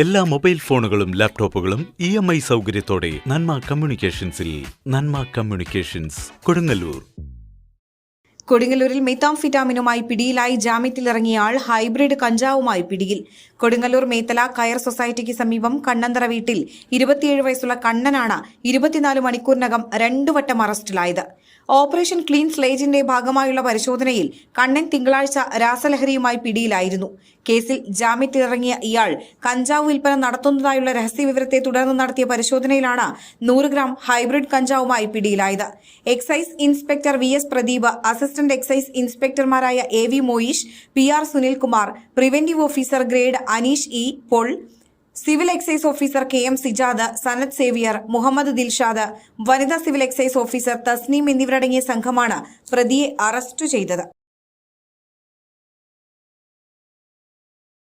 എല്ലാ മൊബൈൽ ഫോണുകളും ലാപ്ടോപ്പുകളും ഇ എം ഐ സൗകര്യത്തോടെ നന്മ കമ്മ്യൂണിക്കേഷൻസിൽ നന്മ കമ്മ്യൂണിക്കേഷൻസ് കൊടുങ്ങല്ലൂർ. കൊടുങ്ങല്ലൂരിൽ മെത്താംഫിറ്റാമിനുമായി പിടിയിലായി ജാമ്യത്തിലിറങ്ങിയ ആൾ ഹൈബ്രിഡ് കഞ്ചാവുമായി പിടിയിൽ. കൊടുങ്ങല്ലൂർ മേത്തല കയർ സൊസൈറ്റിക്ക് സമീപം കണ്ണന്തറ വീട്ടിൽ ഇരുപത്തിയേഴ് വയസ്സുള്ള കണ്ണനാണ് ഇരുപത്തിനാല് മണിക്കൂറിനകം രണ്ടുവട്ടം അറസ്റ്റിലായത്. ഓപ്പറേഷൻ ക്ലീൻ സ്ലേജിന്റെ ഭാഗമായുള്ള പരിശോധനയിൽ കണ്ണൻ തിങ്കളാഴ്ച രാസലഹരിയുമായി പിടിയിലായിരുന്നു. കേസിൽ ജാമ്യത്തിലിറങ്ങിയ ഇയാൾ കഞ്ചാവ് വിൽപ്പന നടത്തുന്നതായുള്ള രഹസ്യവിവരത്തെ തുടർന്ന് നടത്തിയ പരിശോധനയിലാണ് നൂറ് ഗ്രാം ഹൈബ്രിഡ് കഞ്ചാവുമായി പിടിയിലായത്. Excise inspector V S Pradeep assistant excise ഇൻസ്പെക്ടർമാരായ A V Moish P R Sunilkumar preventive officer grade Aneesh E Paul civil excise officer K M Sijad Sanath Xavier Muhammad Dilshad വനിതാ സിവിൽ എക്സൈസ് ഓഫീസർ തസ്നീം എന്നിവരടങ്ങിയ സംഘമാണ് പ്രതിയെ arrest ചെയ്തത്.